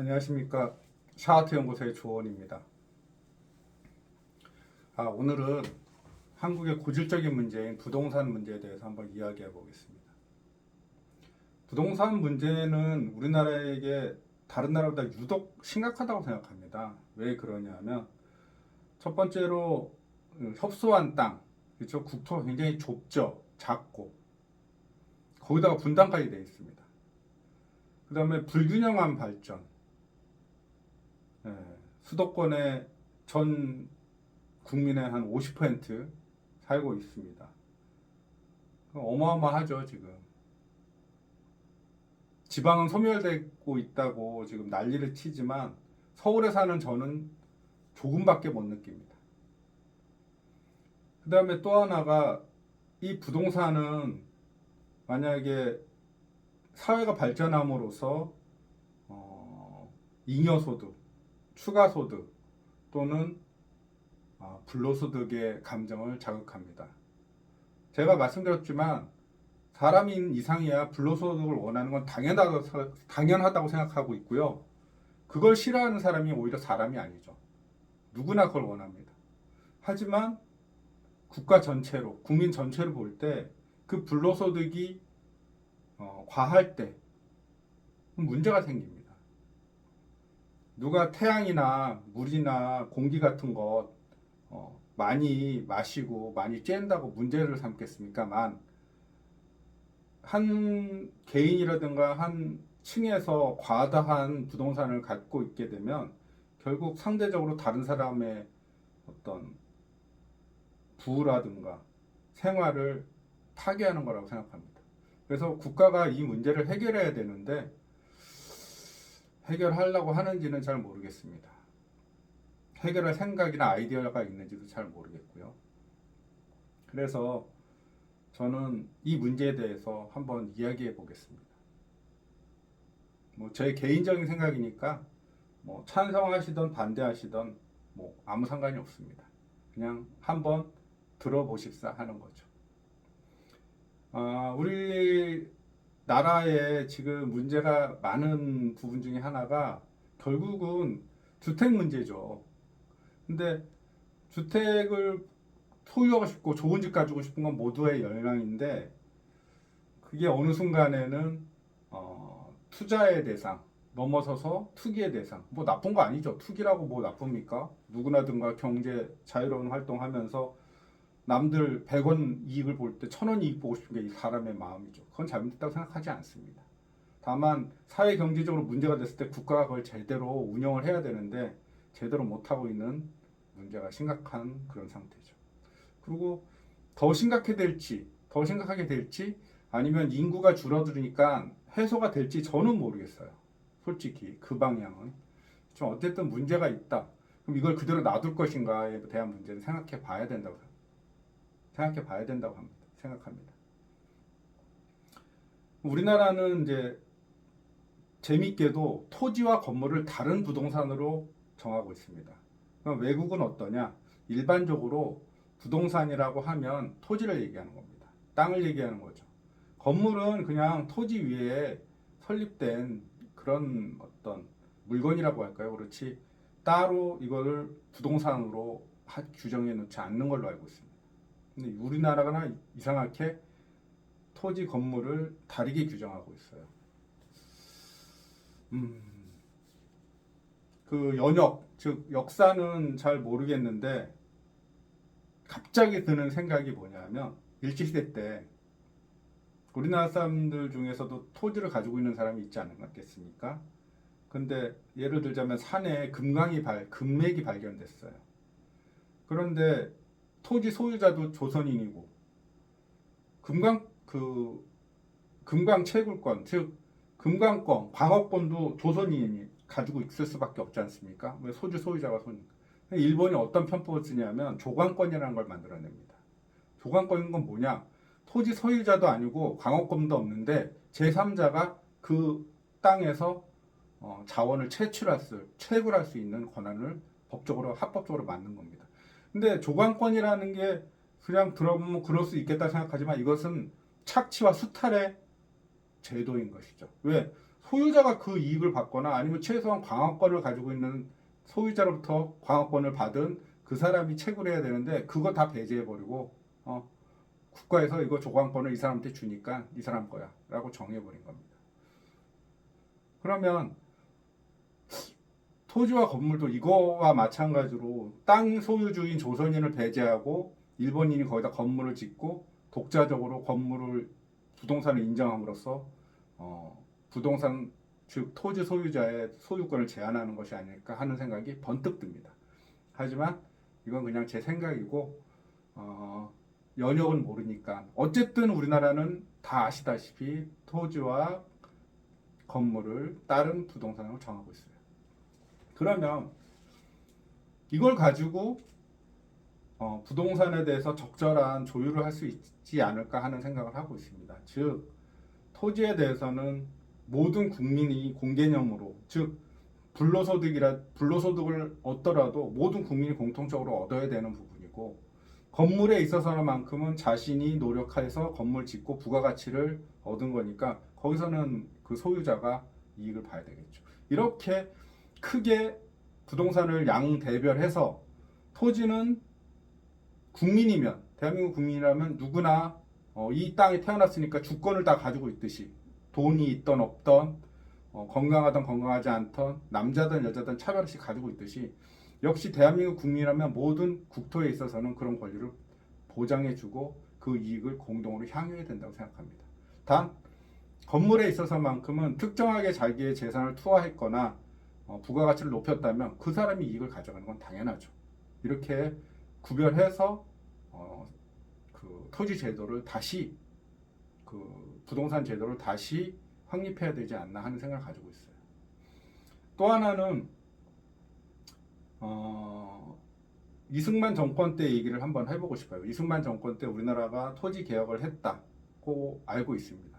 안녕하십니까 샤아트 연구소의 조원입니다. 아, 오늘은 한국의 고질적인 문제인 부동산 문제에 대해서 한번 이야기해 보겠습니다. 부동산 문제는 우리나라에게 다른 나라보다 유독 심각하다고 생각합니다. 왜 그러냐면 첫 번째로 그 협소한 땅, 그렇죠? 국토가 굉장히 좁죠, 작고 거기다가 분당까지 되어 있습니다. 그 다음에 불균형한 발전, 예, 수도권의 전 국민의 한 50% 살고 있습니다. 어마어마하죠, 지금. 지방은 소멸되고 있다고 지금 난리를 치지만 서울에 사는 저는 조금밖에 못 느낍니다. 그 다음에 또 하나가 이 부동산은 만약에 사회가 발전함으로써 어, 잉여소득, 추가 소득 또는 아, 불로소득의 감정을 자극합니다. 제가 말씀드렸지만 사람인 이상이야 불로소득을 원하는 건 당연하다고, 당연하다고 생각하고 있고요. 그걸 싫어하는 사람이 오히려 사람이 아니죠. 누구나 그걸 원합니다. 하지만 국가 전체로, 국민 전체를 볼 때 그 불로소득이 어, 과할 때 문제가 생깁니다. 누가 태양이나 물이나 공기 같은 것 어, 많이 마시고 많이 쬐다고 문제를 삼겠습니까만 한 개인이라든가 한 층에서 과다한 부동산을 갖고 있게 되면 결국 상대적으로 다른 사람의 어떤 부라든가 생활을 파괴하는 거라고 생각합니다. 그래서 국가가 이 문제를 해결해야 되는데 해결하려고 하는지는 잘 모르겠습니다. 해결할 생각이나 아이디어가 있는지도 잘 모르겠고요. 그래서 저는 이 문제에 대해서 한번 이야기해 보겠습니다. 뭐 제 개인적인 생각이니까 뭐 찬성하시던 반대하시던 뭐 아무 상관이 없습니다. 그냥 한번 들어보십사 하는 거죠. 아, 우리 나라에 지금 문제가 많은 부분 중에 하나가 결국은 주택 문제죠. 근데 주택을 소유하고 싶고 좋은 집 가지고 싶은 건 모두의 열망인데 그게 어느 순간에는 어, 투자의 대상 넘어서서 투기의 대상. 뭐 나쁜 거 아니죠. 투기라고 뭐 나쁩니까? 누구나든가 경제 자유로운 활동하면서 남들 100원 이익을 볼 때 1000원 이익 보고 싶은 게이 사람의 마음이죠. 그건 잘못됐다고 생각하지 않습니다. 다만 사회 경제적으로 문제가 됐을 때 국가가 그걸 제대로 운영을 해야 되는데 제대로 못하고 있는 문제가 심각한 그런 상태죠. 그리고 더 심각해 될지 더 심각하게 될지 아니면 인구가 줄어들으니까 해소가 될지 저는 모르겠어요. 솔직히 그 방향은. 좀 어쨌든 문제가 있다. 그럼 이걸 그대로 놔둘 것인가에 대한 문제는 생각해 봐야 된다고 생각 해 봐야 된다고 합니다. 생각합니다. 우리나라는 이제 재밌게도 토지와 건물을 다른 부동산으로 정하고 있습니다. 외국은 어떠냐? 일반적으로 부동산이라고 하면 토지를 얘기하는 겁니다. 땅을 얘기하는 거죠. 건물은 그냥 토지 위에 설립된 그런 어떤 물건이라고 할까요? 그렇지 따로 이거를 부동산으로 하- 규정해 놓지 않는 걸로 알고 있습니다. 근데 우리나라가 이상하게 토지 건물을 다르게 규정하고 있어요. 음, 그 연역, 즉 역사는 잘 모르겠는데 갑자기 드는 생각이 뭐냐면 일제시대 때 우리나라 사람들 중에서도 토지를 가지고 있는 사람이 있지 않았겠습니까? 근데 예를 들자면 산에 금강이 발, 금맥이 발견됐어요. 그런데 토지 소유자도 조선인이고 금강 그 금강 채굴권 즉 금강권 광업권도 조선인이 가지고 있을 수밖에 없지 않습니까? 왜 소주 소유자가 손 일본이 어떤 편법을 쓰냐면 조관권이라는 걸 만들어냅니다. 조관권인 건 뭐냐? 토지 소유자도 아니고 광업권도 없는데 제3자가 그 땅에서 어, 자원을 채취할 수, 채굴할 수 있는 권한을 법적으로 합법적으로 만든 겁니다. 근데 조관권이라는 게 그냥 들어보면 그럴 수 있겠다 생각하지만 이것은 착취와 수탈의 제도인 것이죠. 왜 소유자가 그 이익을 받거나 아니면 최소한 광화권을 가지고 있는 소유자로부터 광화권을 받은 그 사람이 채굴 해야 되는데 그거 다 배제해 버리고 어, 국가에서 이거 조광권을 이 사람한테 주니까 이 사람 거야 라고 정해 버린 겁니다. 그러면 토지와 건물도 이거와 마찬가지로 땅 소유주인 조선인을 배제하고 일본인이 거기다 건물을 짓고 독자적으로 건물을 부동산을 인정함으로써 어, 부동산 즉 토지 소유자의 소유권을 제한하는 것이 아닐까 하는 생각이 번뜩 듭니다. 하지만 이건 그냥 제 생각이고 어, 연역은 모르니까 어쨌든 우리나라는 다 아시다시피 토지와 건물을 다른 부동산으로 정하고 있어요. 그러면 이걸 가지고 어, 부동산에 대해서 적절한 조율을 할 수 있지 않을까 하는 생각을 하고 있습니다. 즉 토지에 대해서는 모든 국민이 공개념으로 즉 불로소득이라 불로소득을 얻더라도 모든 국민이 공통적으로 얻어야 되는 부분이고 건물에 있어서만큼은 자신이 노력해서 건물 짓고 부가가치를 얻은 거니까 거기서는 그 소유자가 이익을 봐야 되겠죠. 이렇게 크게 부동산을 양대별해서 토지는 국민이면 대한민국 국민이라면 누구나 어, 이 땅에 태어났으니까 주권을 다 가지고 있듯이 돈이 있던 없던 어, 건강하던 건강하지 않던 남자든 여자든 차별 없이 가지고 있듯이 역시 대한민국 국민이라면 모든 국토에 있어서는 그런 권리를 보장해주고 그 이익을 공동으로 향유해야 된다고 생각합니다. 단 건물에 있어서만큼은 특정하게 자기의 재산을 투하했거나 어, 부가가치를 높였다면 그 사람이 이익을 가져가는 건 당연하죠. 이렇게 구별해서 어, 그 토지 제도를 다시 그 부동산 제도를 다시 확립해야 되지 않나 하는 생각을 가지고 있어요. 또 하나는 어, 이승만 정권 때 얘기를 한번 해보고 싶어요. 이승만 정권 때 우리나라가 토지 개혁을 했다고 알고 있습니다.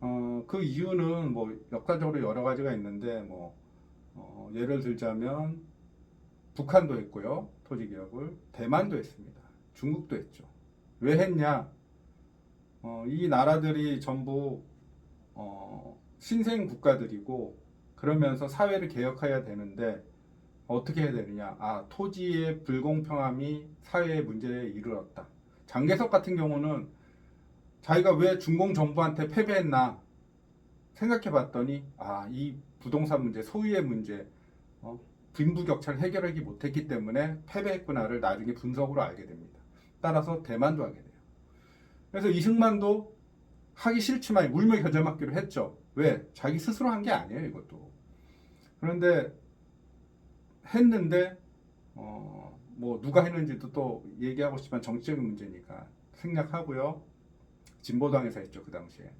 어, 그 이유는 뭐 역사적으로 여러 가지가 있는데 뭐 어, 예를 들자면 북한도 했고요. 토지 개혁을 대만도 했습니다. 중국도 했죠. 왜 했냐? 어, 이 나라들이 전부 어, 신생 국가들이고 그러면서 사회를 개혁해야 되는데 어떻게 해야 되느냐? 아, 토지의 불공평함이 사회의 문제에 이르렀다. 장개석 같은 경우는 자기가 왜 중공 정부한테 패배했나 생각해 봤더니 아, 이 부동산 문제, 소유의 문제, 어, 빈부격차를 해결하기 못했기 때문에 패배했구나를 나중에 분석으로 알게 됩니다. 따라서 대만도 하게 돼요. 그래서 이승만도 하기 싫지만 울며 겨자 맞기로 했죠. 왜? 자기 스스로 한 게 아니에요, 이것도. 그런데 했는데 어, 뭐 누가 했는지도 또 얘기하고 싶지만 정치적인 문제니까 생략하고요. 진보당에서 했죠, 그 당시에.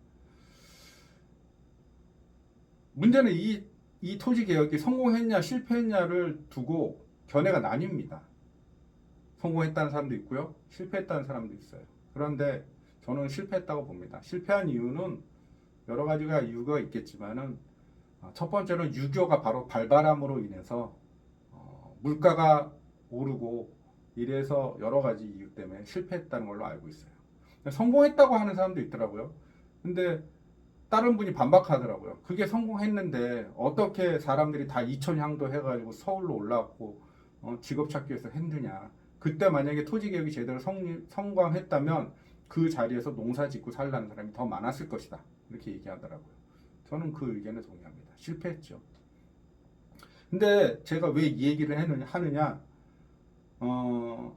문제는 이, 이 토지 개혁이 성공했냐 실패했냐를 두고 견해가 나뉩니다. 성공했다는 사람도 있고요. 실패했다는 사람도 있어요. 그런데 저는 실패했다고 봅니다. 실패한 이유는 여러 가지가 이유가 있겠지만은 어, 첫 번째는 유교가 바로 발바람으로 인해서 어, 물가가 오르고 이래서 여러 가지 이유 때문에 실패했다는 걸로 알고 있어요. 성공했다고 하는 사람도 있더라고요. 근데 다른 분이 반박하더라고요. 그게 성공했는데 어떻게 사람들이 다 이천향도 해가지고 서울로 올라왔고 어, 직업 찾기 위해서 했느냐. 그때 만약에 토지 개혁이 제대로 성, 성공했다면 그 자리에서 농사 짓고 살라는 사람이 더 많았을 것이다. 이렇게 얘기하더라고요. 저는 그 의견에 동의합니다. 실패했죠. 근데 제가 왜 이 얘기를 하느냐, 하느냐, 어,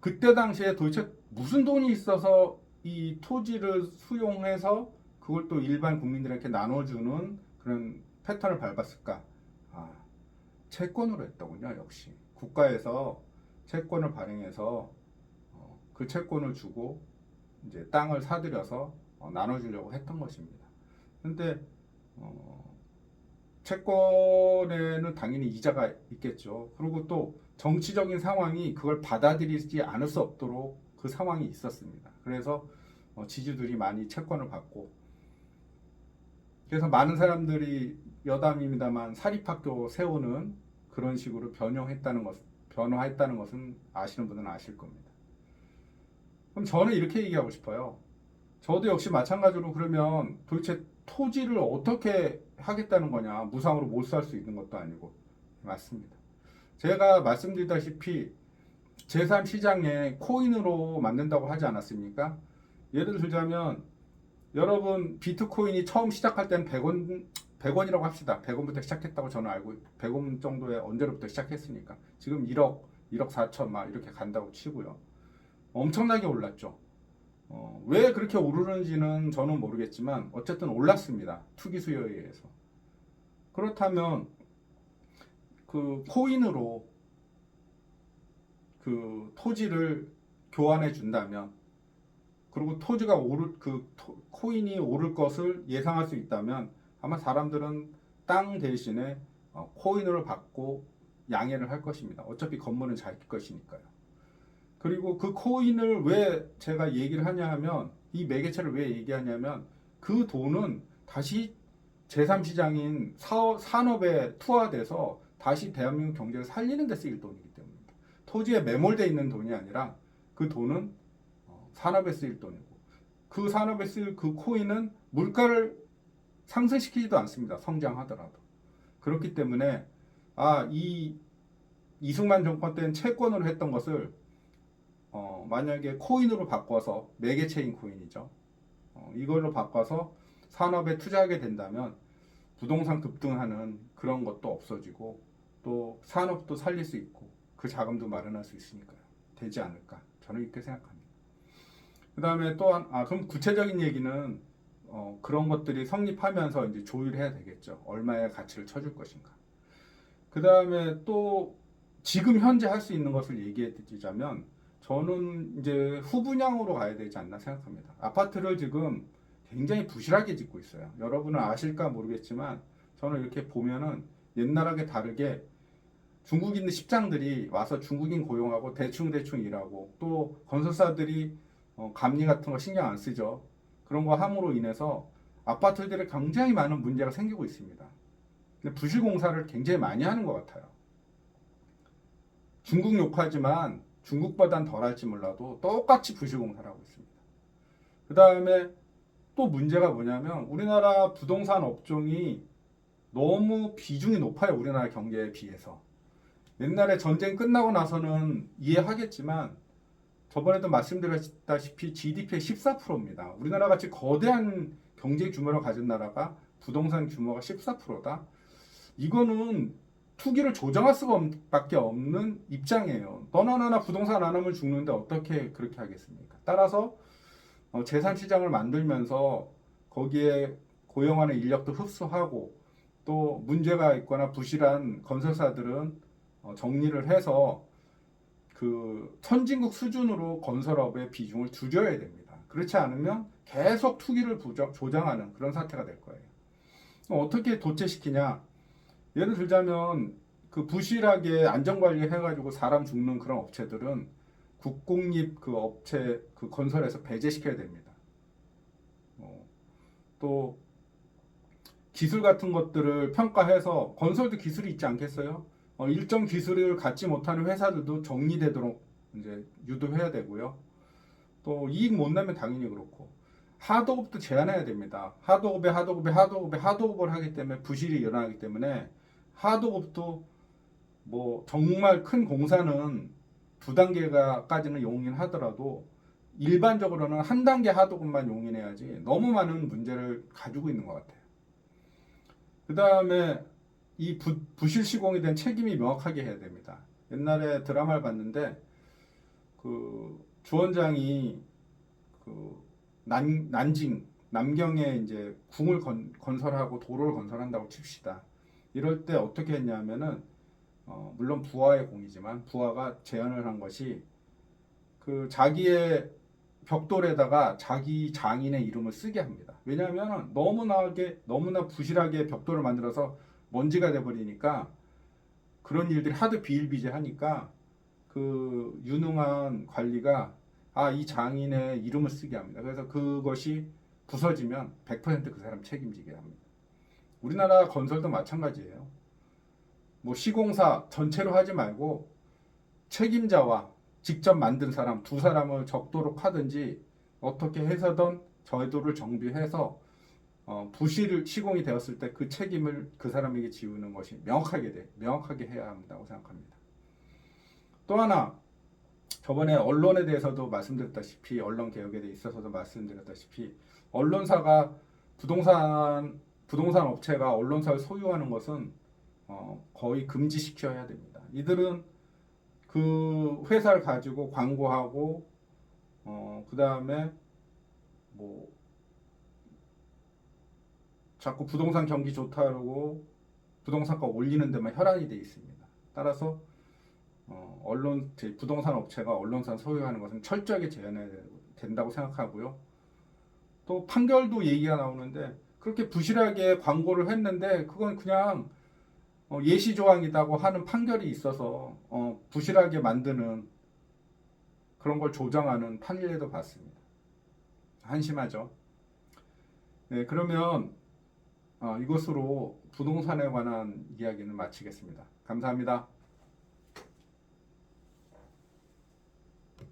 그때 당시에 도대체 무슨 돈이 있어서 이 토지를 수용해서 그걸 또 일반 국민들에게 나눠주는 그런 패턴을 밟았을까? 아, 채권으로 했더군요, 역시. 국가에서 채권을 발행해서 어, 그 채권을 주고 이제 땅을 사들여서 어, 나눠주려고 했던 것입니다. 근데 어, 채권에는 당연히 이자가 있겠죠. 그리고 또 정치적인 상황이 그걸 받아들이지 않을 수 없도록 그 상황이 있었습니다. 그래서 어, 지주들이 많이 채권을 받고 그래서 많은 사람들이 여담입니다만 사립학교 세우는 그런 식으로 변형했다는 것, 변화했다는 것은 아시는 분은 아실 겁니다. 그럼 저는 이렇게 얘기하고 싶어요. 저도 역시 마찬가지로 그러면 도대체 토지를 어떻게 하겠다는 거냐 무상으로 못 살 수 있는 것도 아니고 맞습니다. 제가 말씀드렸다시피 제3시장에 코인으로 만든다고 하지 않았습니까? 예를 들자면 여러분 비트코인이 처음 시작할 때는 100원 100원이라고 합시다. 100원부터 시작했다고 저는 알고 100원 정도에 언제로부터 시작했으니까 지금 1억 1억 4천 막 이렇게 간다고 치고요. 엄청나게 올랐죠. 어, 왜 그렇게 오르는지는 저는 모르겠지만 어쨌든 올랐습니다. 투기 수요에 의해서. 그렇다면 그 코인으로 그 토지를 교환해 준다면 그리고 토지가 오를 그 토- 코인이 오를 것을 예상할 수 있다면 아마 사람들은 땅 대신에 어, 코인을 받고 양해를 할 것입니다. 어차피 건물은 자기 것이니까요. 그리고 그 코인을 왜 제가 얘기를 하냐 하면 이 매개체를 왜 얘기하냐면 그 돈은 다시 제3시장인 산업에 투하돼서 다시 대한민국 경제를 살리는 데 쓰일 돈이기 때문입니다. 토지에 매몰돼 있는 돈이 아니라 그 돈은 어, 산업에 쓰일 돈이고 그 산업에 쓰일 그 코인은 물가를 상승시키지도 않습니다. 성장하더라도. 그렇기 때문에 아, 이 이승만 정권 때는 채권으로 했던 것을 어, 만약에 코인으로 바꿔서 매개체인 코인이죠. 어, 이걸로 바꿔서 산업에 투자하게 된다면 부동산 급등하는 그런 것도 없어지고 또 산업도 살릴 수 있고 그 자금도 마련할 수 있으니까요. 되지 않을까 저는 이렇게 생각합니다. 그 다음에 또한 아 그럼 구체적인 얘기는 어, 그런 것들이 성립하면서 이제 조율해야 되겠죠. 얼마의 가치를 쳐줄 것인가. 그 다음에 또 지금 현재 할 수 있는 것을 얘기해 드리자면 저는 이제 후분양으로 가야 되지 않나 생각합니다. 아파트를 지금 굉장히 부실하게 짓고 있어요. 여러분은 아실까 모르겠지만 저는 이렇게 보면은 옛날하게 다르게 중국인 십장들이 와서 중국인 고용하고 대충 대충 일하고 또 건설사들이 어, 감리 같은 거 신경 안 쓰죠. 그런 거 함으로 인해서 아파트들에 굉장히 많은 문제가 생기고 있습니다. 근데 부실 공사를 굉장히 많이 하는 것 같아요. 중국 욕하지만 중국보단 덜할지 몰라도 똑같이 부실 공사를 하고 있습니다. 그 다음에 또 문제가 뭐냐면 우리나라 부동산 업종이 너무 비중이 높아요. 우리나라 경제에 비해서. 옛날에 전쟁 끝나고 나서는 이해하겠지만 저번에도 말씀드렸다시피 GDP의 14%입니다. 우리나라 같이 거대한 경제 규모를 가진 나라가 부동산 규모가 14%다. 이거는 투기를 조정할 수가 없- 밖에 없는 입장이에요. 너나 나나 부동산 안 하면 죽는데 어떻게 그렇게 하겠습니까? 따라서 어, 재산 시장을 만들면서 거기에 고용하는 인력도 흡수하고 또 문제가 있거나 부실한 건설사들은 어, 정리를 해서 그 선진국 수준으로 건설업의 비중을 줄여야 됩니다. 그렇지 않으면 계속 투기를 부정, 조장하는 그런 사태가 될 거예요. 어떻게 도체시키냐? 예를 들자면 그 부실하게 안전관리 해가지고 사람 죽는 그런 업체들은 국공립 그 업체 그 건설에서 배제시켜야 됩니다. 어, 또 기술 같은 것들을 평가해서 건설도 기술이 있지 않겠어요? 어, 일정 기술을 갖지 못하는 회사들도 정리되도록 이제 유도해야 되고요. 또 이익 못 내면 당연히 그렇고 하도급도 제한해야 됩니다. 하도급에 하도급에 하도급에 하도급을 하기 때문에 부실이 일어나기 때문에 하도급도 뭐 정말 큰 공사는 두 단계가까지는 용인하더라도 일반적으로는 한 단계 하도급만 용인해야지 너무 많은 문제를 가지고 있는 것 같아요. 그 다음에 이 부, 부실 시공에 대한 책임이 명확하게 해야 됩니다. 옛날에 드라마를 봤는데 그 주원장이 그 난, 난징 남경에 이제 궁을 건, 건설하고 도로를 건설한다고 칩시다. 이럴 때 어떻게 했냐면은 어, 물론 부하의 공이지만 부하가 제안을 한 것이 그 자기의 벽돌에다가 자기 장인의 이름을 쓰게 합니다. 왜냐하면 너무나게 너무나 부실하게 벽돌을 만들어서 먼지가 돼버리니까 그런 일들이 하도 비일비재하니까 그 유능한 관리가 아 이 장인의 이름을 쓰게 합니다. 그래서 그것이 부서지면 100%그 사람 책임지게 합니다. 우리나라 건설도 마찬가지예요. 뭐 시공사 전체로 하지 말고 책임자와 직접 만든 사람 두 사람을 적도록 하든지 어떻게 해서든 제도를 정비해서 어, 부실 시공이 되었을 때 그 책임을 그 사람에게 지우는 것이 명확하게 돼 명확하게 해야 한다고 생각합니다. 또 하나 저번에 언론에 대해서도 말씀드렸다시피 언론 개혁에 대해 있어서도 말씀드렸다시피 언론사가 부동산 부동산 업체가 언론사를 소유하는 것은 어, 거의 금지시켜야 됩니다. 이들은 그 회사를 가지고 광고하고 어, 그 다음에 뭐 자꾸 부동산 경기 좋다 그러고 부동산가 올리는 데만 혈안이 돼 있습니다. 따라서 어, 언론 제 부동산 업체가 언론사 소유하는 것은 철저하게 제한해야 된다고 생각하고요. 또 판결도 얘기가 나오는데 그렇게 부실하게 광고를 했는데 그건 그냥 어, 예시 조항이라고 하는 판결이 있어서 어, 부실하게 만드는 그런 걸 조정하는 판례도 봤습니다. 한심하죠. 네, 그러면 어, 이것으로 부동산에 관한 이야기는 마치겠습니다. 감사합니다.